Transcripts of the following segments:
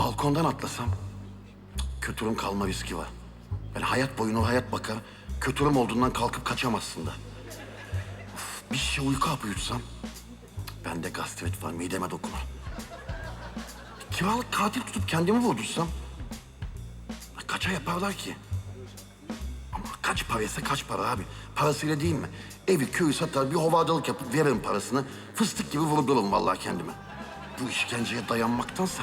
balkondan atlasam kötürüm kalma riski var. Yani hayat boyunu hayat bakar. Kötürüm olduğundan kalkıp kaçamazsın da. Of, bir şişe uyku hapı yutsam bende gastrit var mideme dokunur. Kiralık katil tutup kendimi vurdursam kaça yaparlar ki? Ama kaç paraysa kaç para abi. Parasıyla değil mi? Evi köyü satar bir hovardalık yapıp veririm parasını. Fıstık gibi vurdururum vallahi kendime. Bu işkenceye dayanmaktansa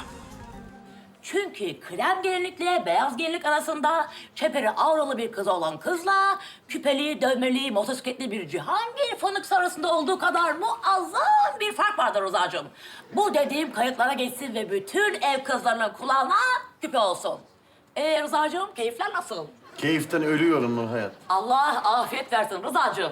Çünkü krem gelinlikle beyaz gelinlik arasında çeperi avralı bir kız olan kızla küpeli, dövmeli, motosikletli bir Cihangir Fonix arasında olduğu kadar muazzam bir fark vardır Rıza'cığım. Bu dediğim kayıtlara geçsin ve bütün ev kızlarının kulağına küpe olsun. Ee Rıza'cığım keyifler nasıl? keyiften ölüyorum Nur Hayat. Allah afiyet versin Rıza'cığım.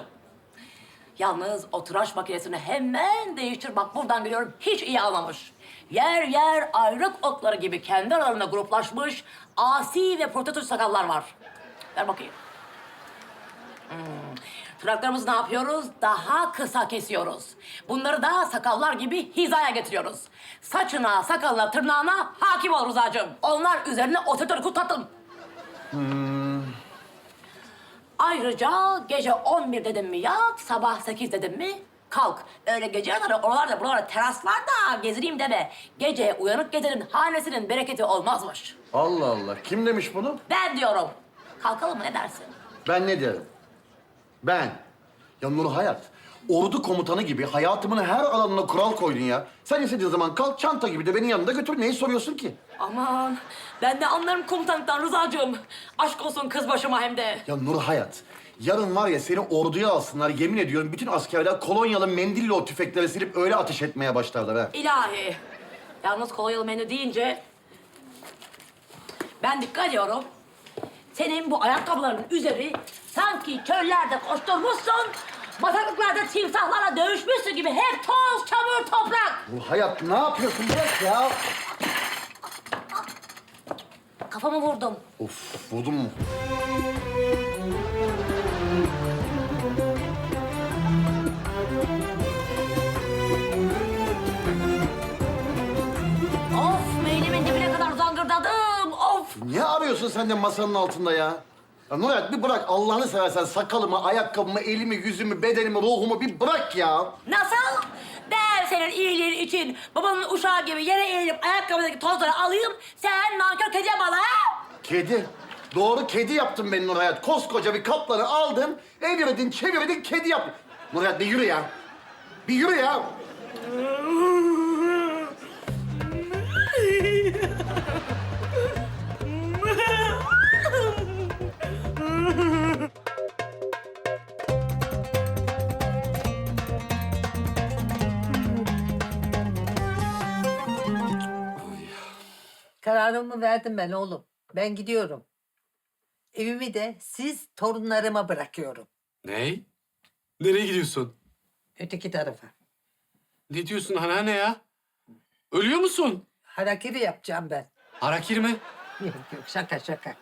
Yalnız o tıraş makinesini hemen değiştir. Bak buradan biliyorum hiç iyi almamış. Yer yer ayrık otları gibi kendi aralarında gruplaşmış asi ve prototip sakallar var. Ver bakayım. Hmm. Tırnaklarımızı ne yapıyoruz? Daha kısa kesiyoruz. Bunları da sakallar gibi hizaya getiriyoruz. Saçına, sakalına, tırnağına hakim ol Rıza'cığım. Onlar üzerine otoriter kutlatın. Ayrıca gece 11 dedim mi yat, sabah 8 dedim mi kalk. Öyle gece yarıları oralarda buralarda teras var da gezireyim deme. Gece uyanık gecenin hanesinin bereketi olmazmış. Allah Allah. Kim demiş bunu? Ben diyorum. Kalkalım mı ne dersin? Ben ne derim? Ben. Ya Nur Hayat. Ordu komutanı gibi hayatımın her alanına kural koydun ya. Sen istediğin zaman kalk çanta gibi de beni yanında götür. Neyi soruyorsun ki? Aman ben de anlarım komutanlıktan Rıza'cığım. Aşk olsun kız başıma hem de. Ya Nur Hayat. Yarın var ya seni orduya alsınlar. Yemin ediyorum bütün askerler kolonyalı mendille o tüfekleri silip öyle ateş etmeye başlarlar ha. İlahi. Yalnız kolonyalı menü deyince ben dikkat ediyorum. Senin bu ayakkabıların üzeri sanki çöllerde koşturmuşsun, bataklıklarda timsahlarla dövüşmüşsün gibi hep toz, çamur, toprak. Nur Hayat ne yapıyorsun? Bırak ya. Kafamı vurdum. Of vurdun mu? Of meylimin dibine kadar zangırdadım. Of. Ne arıyorsun sen de masanın altında ya? Ya Nur Hayat bir bırak Allah'ını seversen sakalımı, ayakkabımı, elimi, yüzümü, bedenimi, ruhumu bir bırak ya. Nasıl? Senin iyiliğin için babanın uşağı gibi yere eğilip ayakkabıdaki tozları alayım. Sen nankör kedi bana. Kedi. Doğru kedi yaptın beni Nur Hayat. Koskoca bir kaplanı aldın, evirdin, çevirdin, kedi yaptın. Nur Hayat bir yürü ya. Bir yürü ya. Kararımı verdim ben oğlum. Ben gidiyorum. Evimi de siz torunlarıma bırakıyorum. Ney? Nereye gidiyorsun? Öteki tarafa. Ne diyorsun anneanne ya? Ölüyor musun? Harakiri yapacağım ben. Harakiri mi? Yok yok şaka şaka.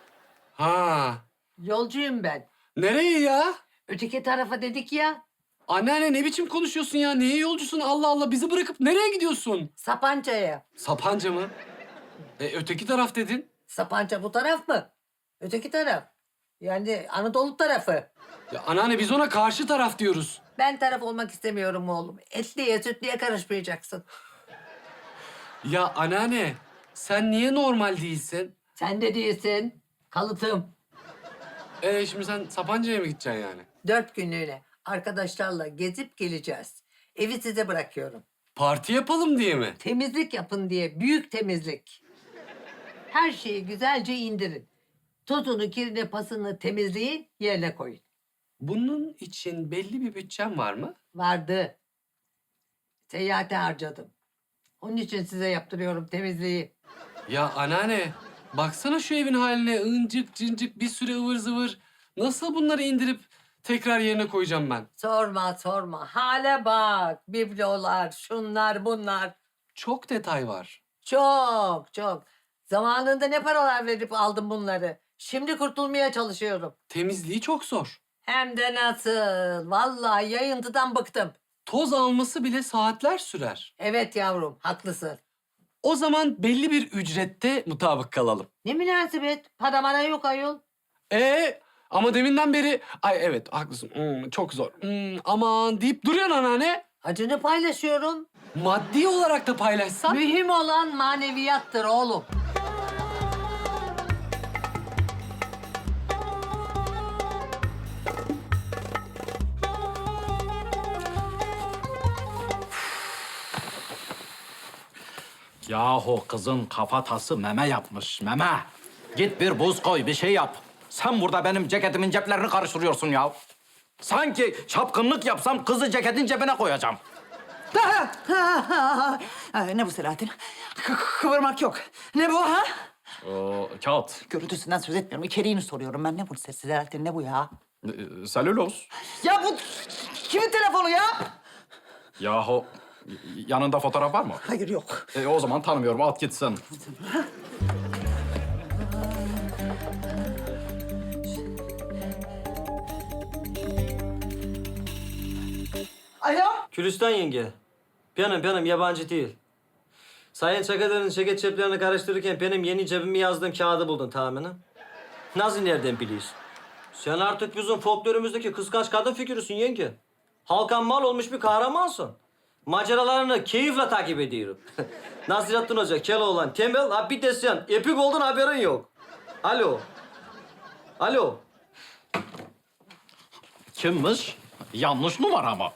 Ha. Yolcuyum ben. Nereye ya? Öteki tarafa dedik ya. Anneanne ne biçim konuşuyorsun ya? Neye yolcusun? Allah Allah bizi bırakıp nereye gidiyorsun? Sapanca'ya. Sapanca mı? E, öteki taraf dedin. Sapanca bu taraf mı? Öteki taraf. Yani Anadolu tarafı. Ya anneanne biz ona karşı taraf diyoruz. Ben taraf olmak istemiyorum oğlum. Etliye sütliye karışmayacaksın. Ya anneanne sen niye normal değilsin? Sen de değilsin. Kalıtım. E şimdi sen Sapanca'ya mı gideceksin yani? Dört günlüğüne arkadaşlarla gezip geleceğiz. Evi size bırakıyorum. Parti yapalım diye mi? Temizlik yapın diye büyük temizlik. Her şeyi güzelce indirin. Tozunu, kirini, pasını temizleyin, yerine koyun. Bunun için belli bir bütçem var mı? Vardı. Seyahate harcadım. Onun için size yaptırıyorum temizliği. Ya anneanne, baksana şu evin haline. ıncık cıncık bir sürü ıvır zıvır. Nasıl bunları indirip tekrar yerine koyacağım ben? Sorma sorma. Hale bak. Biblolar, şunlar bunlar. Çok detay var. Çok çok. Zamanında ne paralar verip aldım bunları. Şimdi kurtulmaya çalışıyorum. Temizliği çok zor. Hem de nasıl. Vallahi yayıntıdan bıktım. Toz alması bile saatler sürer. Evet yavrum, haklısın. O zaman belli bir ücrette mutabık kalalım. Ne münasebet? Para mara yok ayol. Ee, ama deminden beri ay evet haklısın hmm, çok zor Hmm, aman deyip duruyorsun anneanne. Acını paylaşıyorum. Maddi olarak da paylaşsan. Mühim olan maneviyattır oğlum. Yahu kızın kafatası meme yapmış, meme. Git bir buz koy, bir şey yap. Sen burada benim ceketimin ceplerini karıştırıyorsun ya. Sanki çapkınlık yapsam kızı ceketin cebine koyacağım. Ne bu Selahattin? Kı- kıvırmak yok. Ne bu ha? Oo, kağıt, Görüntüsünden söz etmiyorum. İçeriğini soruyorum ben. Ne bu ses Selahattin? Ne bu ya? e, selüloz. Ya bu kimin telefonu ya? Yahu yanında fotoğraf var mı? Hayır yok. E, o zaman tanımıyorum, at gitsin. Alo? Gülistan yenge. Benim benim yabancı değil. Sayın Çakadar'ın ceket ceplerini karıştırırken benim yeni cebime yazdığım kağıdı buldun tahminen. Nasıl nereden biliyorsun? Sen artık bizim folklorumuzdaki kıskanç kadın figürüsün yenge. Halkan mal olmuş bir kahramansın. Maceralarını keyifle takip ediyorum. Nasrettin Hoca, Keloğlan, Tembel, ha bir de sen. Epik oldun haberin yok. Alo. Alo. Kimmiş? Yanlış numara mı?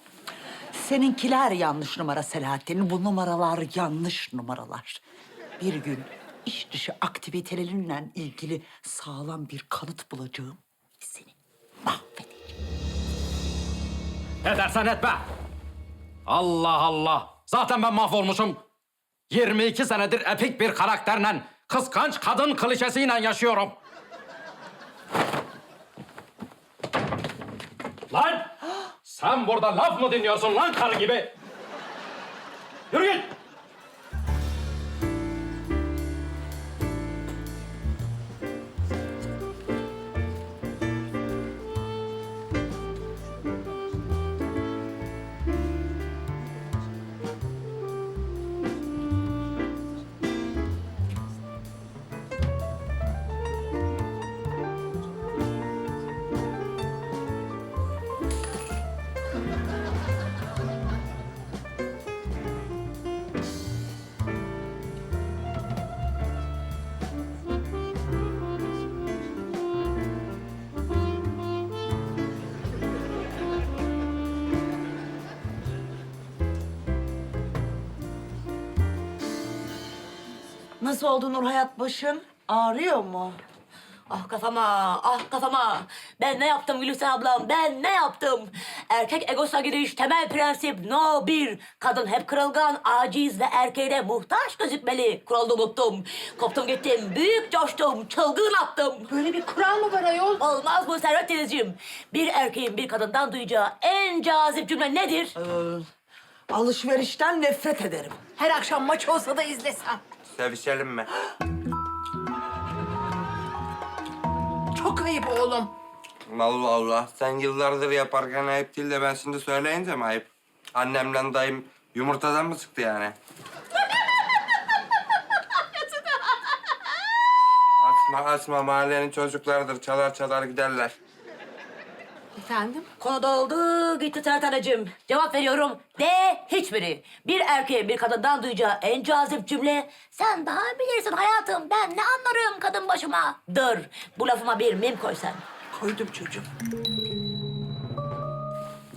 Seninkiler yanlış numara Selahattin. Bu numaralar yanlış numaralar. Bir gün iş dışı aktivitelerinle ilgili sağlam bir kanıt bulacağım. Seni mahvedeceğim. Ne dersen et be. Allah Allah. Zaten ben mahvolmuşum. 22 senedir epik bir karakterle, kıskanç kadın klişesiyle yaşıyorum. Lan! Sen burada laf mı dinliyorsun lan karı gibi? Yürü git! Nasıl oldu Nur Hayat başın? Ağrıyor mu? Ah kafama, ah kafama. Ben ne yaptım Gülüsten ablam, ben ne yaptım? Erkek egosuna giriş temel prensip no bir. Kadın hep kırılgan, aciz ve erkeğe muhtaç gözükmeli. Kuralı unuttum. Koptum gittim, büyük coştum, çılgın attım. Böyle bir kural mı var ayol? Olmaz bu Servet Denizciğim. Bir erkeğin bir kadından duyacağı en cazip cümle nedir? Alışverişten nefret ederim. Her akşam maç olsa da izlesem. Sevişelim mi? Çok ayıp oğlum. Allah Allah. Sen yıllardır yaparken ayıp değil de ben şimdi söyleyince mi ayıp? Annemle dayım yumurtadan mı çıktı yani? açma açma mahallenin çocuklarıdır. Çalar çalar giderler. Efendim? Konu doldu gitti Sertanecim. Cevap veriyorum. D hiçbiri. Bir erkeğin bir kadından duyacağı en cazip cümle sen daha bilirsin hayatım ben ne anlarım kadın başıma. Dur bu lafıma bir mim koy sen. Koydum çocuğum.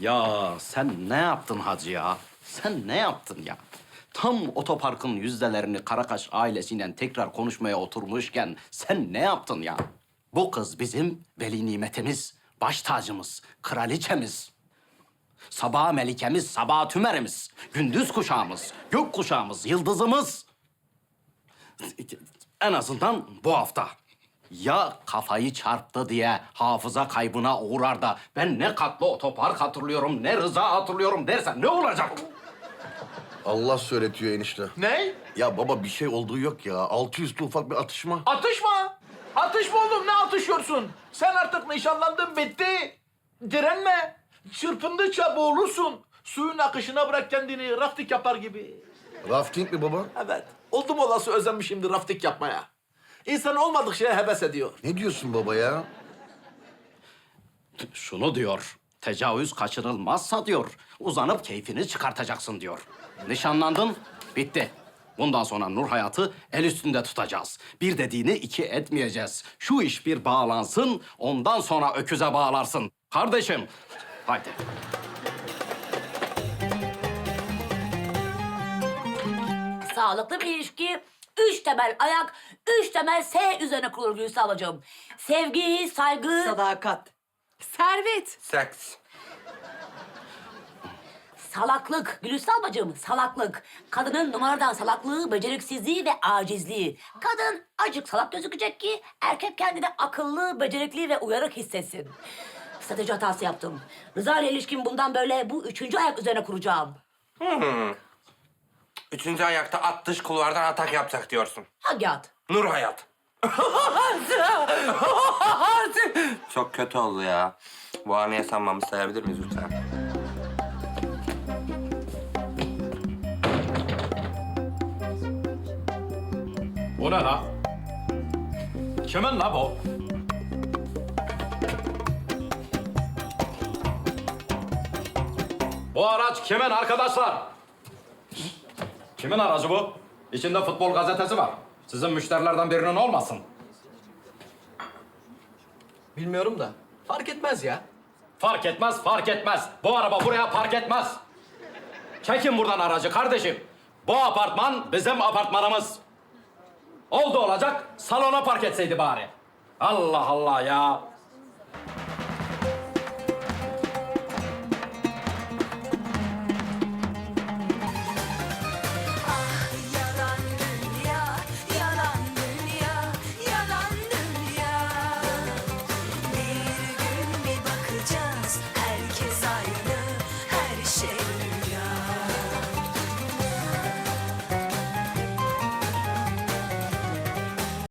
Ya sen ne yaptın hacı ya? Sen ne yaptın ya? Tam otoparkın yüzdelerini Karakaş ailesiyle tekrar konuşmaya oturmuşken sen ne yaptın ya? Bu kız bizim veli nimetimiz, baş tacımız, kraliçemiz. Sabah melikemiz, sabah tümerimiz, gündüz kuşağımız, gök kuşağımız, yıldızımız. En azından bu hafta. Ya kafayı çarptı diye hafıza kaybına uğrar da ben ne katlı otopark hatırlıyorum, ne rıza hatırlıyorum dersen ne olacak? Allah söyletiyor enişte. Ne? Ya baba bir şey olduğu yok ya. Altı üstü ufak bir atışma. Atışma. Atışma oğlum ne atışıyorsun? Sen artık nişanlandın bitti. Direnme. Çırpındıkça boğulursun. Suyun akışına bırak kendini raftik yapar gibi. Rafting mi baba? Evet. Oldum olası özenmişimdir raftik yapmaya. İnsan olmadık şeye heves ediyor. Ne diyorsun baba ya? Şunu diyor. Tecavüz kaçınılmazsa diyor. Uzanıp keyfini çıkartacaksın diyor. Nişanlandın, bitti. Bundan sonra Nur hayatı el üstünde tutacağız. Bir dediğini iki etmeyeceğiz. Şu iş bir bağlansın, ondan sonra öküze bağlarsın. Kardeşim, haydi. Sağlıklı bir ilişki üç temel ayak, üç temel S üzerine kurulur Gülsü ablacığım. Sevgi, saygı, Sadakat. servet, Seks. Salaklık. Gülsü ablacığım salaklık. Kadının numaradan salaklığı, beceriksizliği ve acizliği. Kadın acık salak gözükecek ki erkek kendini akıllı, becerikli ve uyarık hissetsin. Strateji hatası yaptım. Rıza ile ilişkim bundan böyle bu üçüncü ayak üzerine kuracağım. Üçüncü ayakta at dış kulvardan atak yapacak diyorsun. Hangi at? Nur hayat. Çok kötü oldu ya. Bu anı yaşanmamı sayabilir miyiz lütfen? Bu ne la? Kimin la bu? Bu araç kimin arkadaşlar? Kimin aracı bu? İçinde futbol gazetesi var. Sizin müşterilerden birinin olmasın. Bilmiyorum da. Fark etmez ya. Fark etmez, fark etmez. Bu araba buraya park etmez. Çekin buradan aracı kardeşim. Bu apartman bizim apartmanımız. Oldu olacak, salona park etseydi bari. Allah Allah ya.